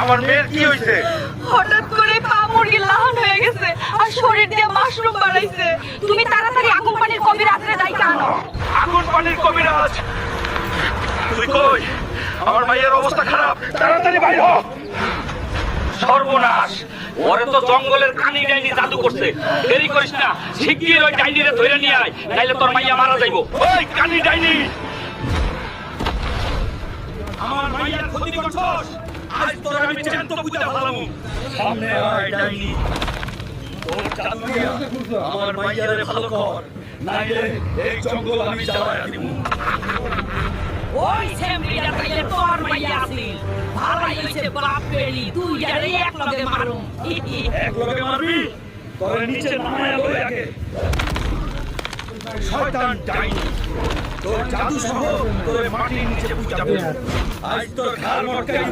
আমার মেয়ের কি হয়েছে হঠাৎ করে পা মুরগি লাহান হয়ে গেছে আর শরীর দিয়ে মাশরুম বাড়াইছে তুমি তাড়াতাড়ি আগুন পানির কবি রাত্রে দাইকা আনো। আগুন পানির কবিরাজ তুই কই? আমার মায়ের অবস্থা খারাপ। তাড়াতাড়ি বাইর হ। সর্বনাশ। ওরে তো জঙ্গলের কানি ডাইনি জাদু করছে। দেরি করিস না। শিগগির ওই ডাইনিরে ধরে নিয়ে আয়। নাইলে তোর মাইয়া মারা যাইবো। ওই কানি ডাইনি! আমার মাইয়ার ক্ষতি করছস। আজ তোর আমি জ্যান্ত বুঝা ভালামু। সামনে আয় ডাইনি তোর দিয়া আমার মাইয়ারে ভালো কর। নাইলে এই জঙ্গল আমি জ্বালায়া দিমু। ওই সেমরিটা তাইলে তোর মাইয়া আসিল। ভালাই হইছে বাপ বেড়ি। তুই যারে এক লগে মারুম এক লগে মারবি? তোরে নিচে নামায়া লই আগে শয়তান ডাইনি। তোর জাদু সহ তোর মাটির নিচে পুজাবো আজ তোর ঘাড় মটকাই